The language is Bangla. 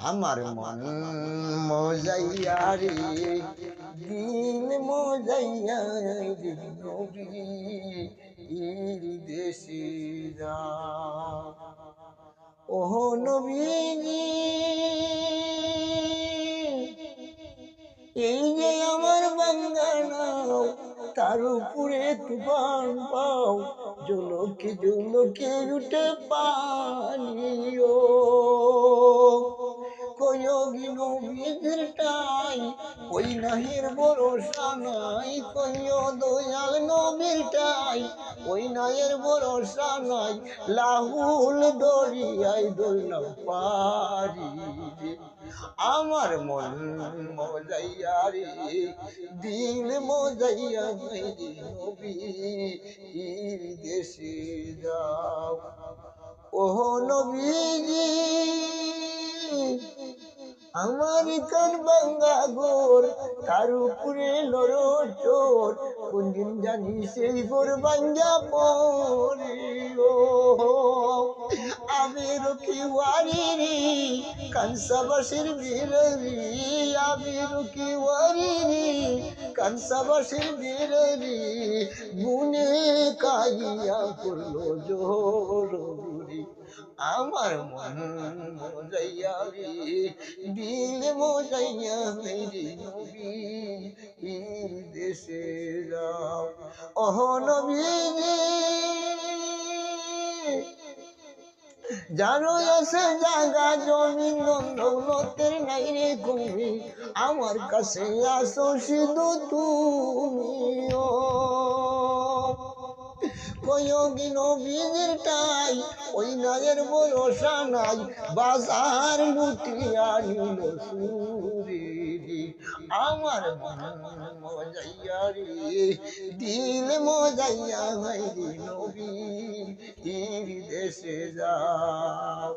আমার মন মজাইয়া রে দিল মজাইয়া রে নবীর দেশে যা ওহ নবীজি এই যে আমার বাঙ্গানাও তার উপরে তুফান পাও জলকে জলকে উঠে পানিও ওই নাহির ভরসা নাই কয় দয়াল নবীর টাই ওই নায়ের ভরসা নাই, লাহুল দরিয়াই দইল পারি। আমার মন মজাইয়া রে দিল মজাইয়া নবী দেশে যাও। ওহ নবীজি, আমার কান বাঙ্গা গোর তার উপরে লড়ো চোর কোনদিন জানি সেই গোর বাঙ্গা পড়িও আবির কি ওয়ারি রে বীর বীররি আবির কি ওয়ারি রে কানসাবাসির বীররি গুনে কাইয়া করল জোরি আমার মন মজাইয়া রে, দিল মজাইয়া রে নবী দেশে যাও। অহ নবী জানো আছে জাগা জমি দৌলতের নাই রে তুমি আমার কাছে আসো শুধু তুমিও কয়গি নবীর টাই, ওই নায়ের ভরসা নাই। বাজার লুটিয়া নিল আমার মজাইয়া রে, দিল মজাইয়া রে নবী। দেশে যাও